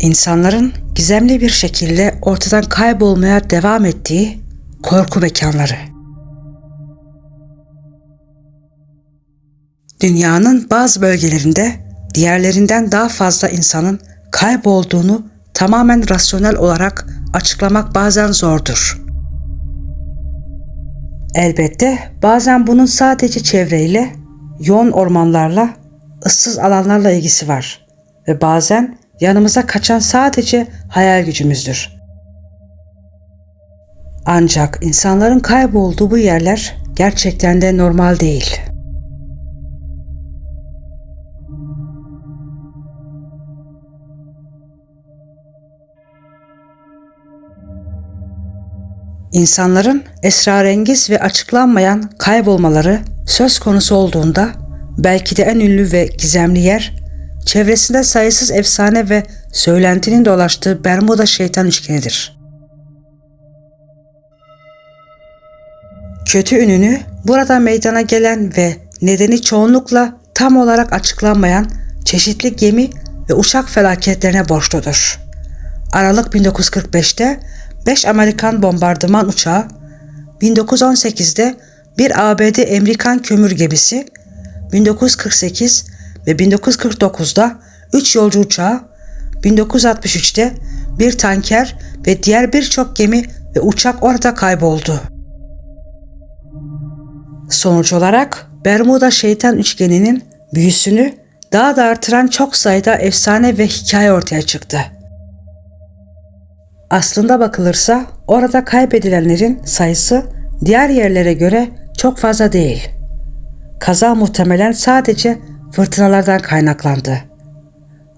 İnsanların gizemli bir şekilde ortadan kaybolmaya devam ettiği korku mekanları. Dünyanın bazı bölgelerinde diğerlerinden daha fazla insanın kaybolduğunu tamamen rasyonel olarak açıklamak bazen zordur. Elbette bazen bunun sadece çevreyle, yoğun ormanlarla, ıssız alanlarla ilgisi var ve bazen yanımıza kaçan sadece hayal gücümüzdür. Ancak insanların kaybolduğu bu yerler gerçekten de normal değil. İnsanların esrarengiz ve açıklanmayan kaybolmaları söz konusu olduğunda belki de en ünlü ve gizemli yer çevresinde sayısız efsane ve söylentinin dolaştığı Bermuda şeytan üçgenidir. Kötü ününü burada meydana gelen ve nedeni çoğunlukla tam olarak açıklanmayan çeşitli gemi ve uçak felaketlerine borçludur. Aralık 1945'te 5 Amerikan bombardıman uçağı, 1918'de bir ABD Amerikan kömür gemisi, 1948 ve 1949'da 3 yolcu uçağı, 1963'te bir tanker ve diğer birçok gemi ve uçak orada kayboldu. Sonuç olarak Bermuda şeytan üçgeninin büyüsünü daha da artıran çok sayıda efsane ve hikaye ortaya çıktı. Aslında bakılırsa orada kaybedilenlerin sayısı diğer yerlere göre çok fazla değil. Kaza muhtemelen sadece fırtınalardan kaynaklandı.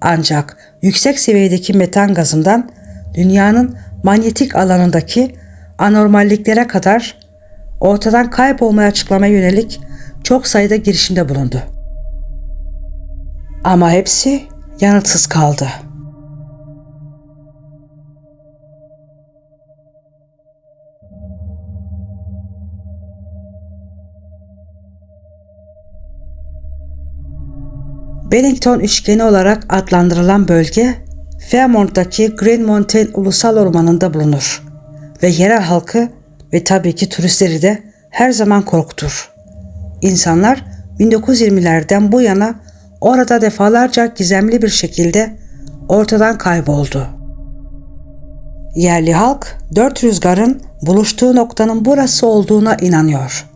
Ancak yüksek seviyedeki metan gazından dünyanın manyetik alanındaki anormalliklere kadar ortadan kaybolmaya açıklamaya yönelik çok sayıda girişimde bulundu. Ama hepsi yanıtsız kaldı. Bennington üçgeni olarak adlandırılan bölge Fairmont'taki Green Mountain Ulusal Ormanı'nda bulunur ve yerel halkı ve tabii ki turistleri de her zaman korkutur. İnsanlar 1920'lerden bu yana orada defalarca gizemli bir şekilde ortadan kayboldu. Yerli halk dört rüzgarın buluştuğu noktanın burası olduğuna inanıyor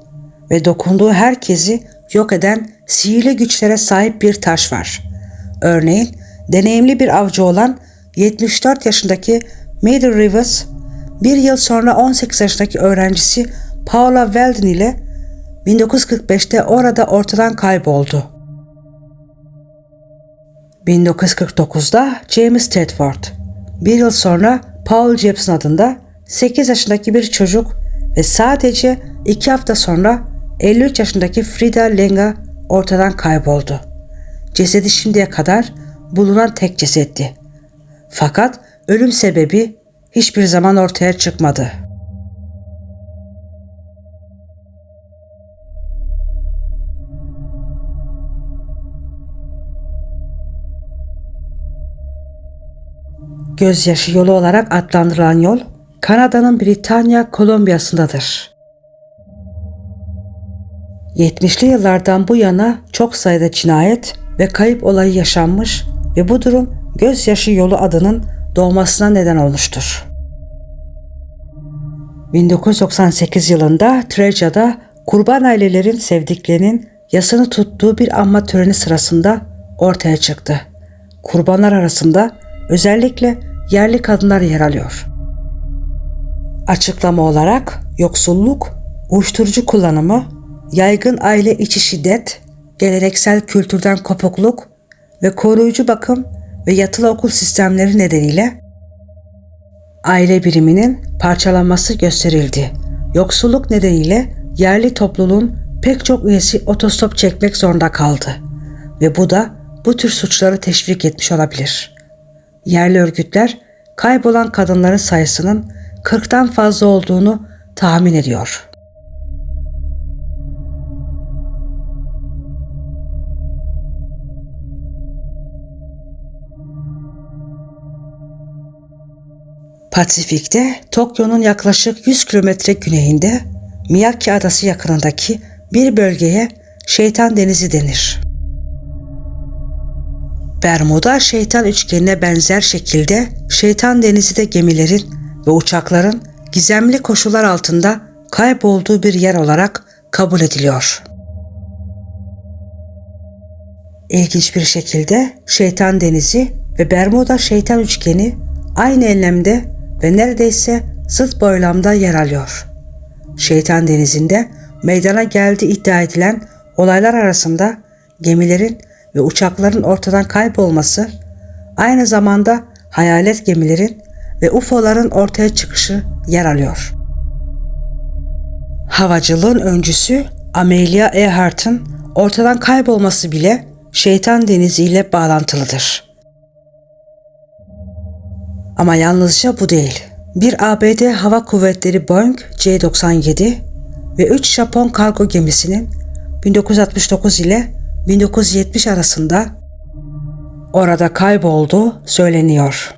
ve dokunduğu herkesi yok eden sihirli güçlere sahip bir taş var. Örneğin deneyimli bir avcı olan 74 yaşındaki Mader Rivers bir yıl sonra 18 yaşındaki öğrencisi Paula Weldon ile 1945'te orada ortadan kayboldu. 1949'da James Tedford, bir yıl sonra Paul Jepson adında 8 yaşındaki bir çocuk ve sadece 2 hafta sonra 53 yaşındaki Frida Lenga ortadan kayboldu. Cesedi şimdiye kadar bulunan tek cesetti. Fakat ölüm sebebi hiçbir zaman ortaya çıkmadı. Gözyaşı yolu olarak adlandırılan yol Kanada'nın Britanya Kolombiyası'ndadır. 70'li yıllardan bu yana çok sayıda cinayet ve kayıp olayı yaşanmış ve bu durum gözyaşı yolu adının doğmasına neden olmuştur. 1998 yılında Treja'da kurban ailelerin sevdiklerinin yasını tuttuğu bir anma töreni sırasında ortaya çıktı. Kurbanlar arasında özellikle yerli kadınlar yer alıyor. Açıklama olarak yoksulluk, uyuşturucu kullanımı, yaygın aile içi şiddet, geleneksel kültürden kopukluk ve koruyucu bakım ve yatılı okul sistemleri nedeniyle aile biriminin parçalanması gösterildi. Yoksulluk nedeniyle yerli topluluğun pek çok üyesi otostop çekmek zorunda kaldı ve bu da bu tür suçları teşvik etmiş olabilir. Yerli örgütler kaybolan kadınların sayısının 40'tan fazla olduğunu tahmin ediyor. Pasifik'te Tokyo'nun yaklaşık 100 kilometre güneyinde Miyake Adası yakınındaki bir bölgeye Şeytan Denizi denir. Bermuda şeytan üçgenine benzer şekilde Şeytan Denizi de gemilerin ve uçakların gizemli koşullar altında kaybolduğu bir yer olarak kabul ediliyor. İlginç bir şekilde Şeytan Denizi ve Bermuda Şeytan Üçgeni aynı enlemde ve neredeyse zıt boylamda yer alıyor. Şeytan Denizi'nde meydana geldiği iddia edilen olaylar arasında gemilerin ve uçakların ortadan kaybolması, aynı zamanda hayalet gemilerin ve UFO'ların ortaya çıkışı yer alıyor. Havacılığın öncüsü Amelia Earhart'ın ortadan kaybolması bile Şeytan Denizi ile bağlantılıdır. Ama yalnızca bu değil. Bir ABD Hava Kuvvetleri Boeing C-97 ve 3 Japon kargo gemisinin 1969 ile 1970 arasında orada kayboldu söyleniyor.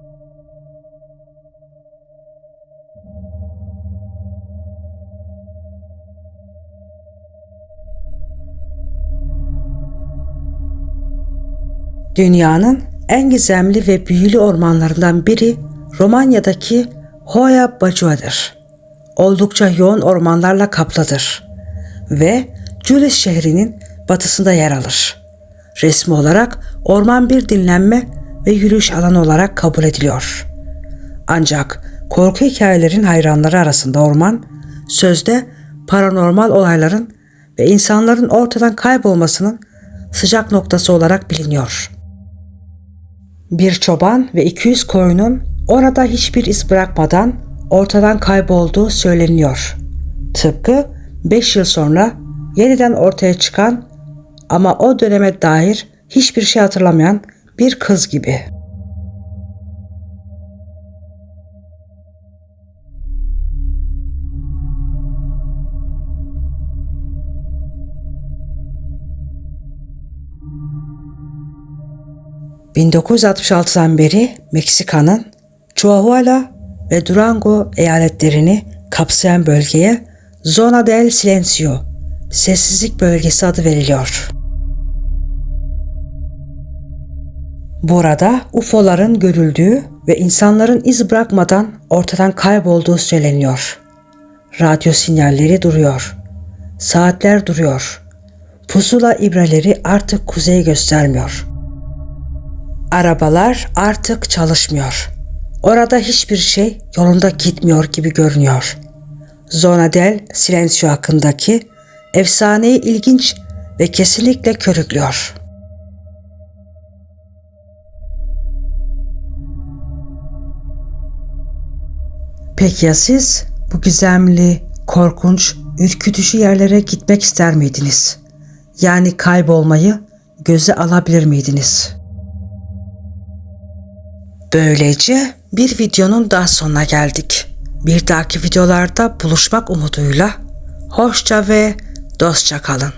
Dünyanın en gizemli ve büyülü ormanlarından biri Romanya'daki Hoya Bacua'dır. Oldukça yoğun ormanlarla kaplıdır ve Julis şehrinin batısında yer alır. Resmi olarak orman bir dinlenme ve yürüyüş alanı olarak kabul ediliyor. Ancak korku hikayelerin hayranları arasında orman, sözde paranormal olayların ve insanların ortadan kaybolmasının sıcak noktası olarak biliniyor. Bir çoban ve 200 koyunun orada hiçbir iz bırakmadan ortadan kaybolduğu söyleniyor. Tıpkı 5 yıl sonra yeniden ortaya çıkan ama o döneme dair hiçbir şey hatırlamayan bir kız gibi. ...1966'dan beri Meksika'nın Chihuahua ve Durango eyaletlerini kapsayan bölgeye Zona del Silencio, sessizlik bölgesi adı veriliyor. Burada UFO'ların görüldüğü ve insanların iz bırakmadan ortadan kaybolduğu söyleniyor. Radyo sinyalleri duruyor. Saatler duruyor. Pusula ibreleri artık kuzeyi göstermiyor. Arabalar artık çalışmıyor. Orada hiçbir şey yolunda gitmiyor gibi görünüyor. Zona del Silencio hakkındaki efsaneyi ilginç ve kesinlikle körüklüyor. Peki ya siz bu gizemli, korkunç, ürkütücü yerlere gitmek ister miydiniz? Yani kaybolmayı göze alabilir miydiniz? Böylece bir videonun daha sonuna geldik. Bir dahaki videolarda buluşmak umuduyla hoşça ve dostça kalın.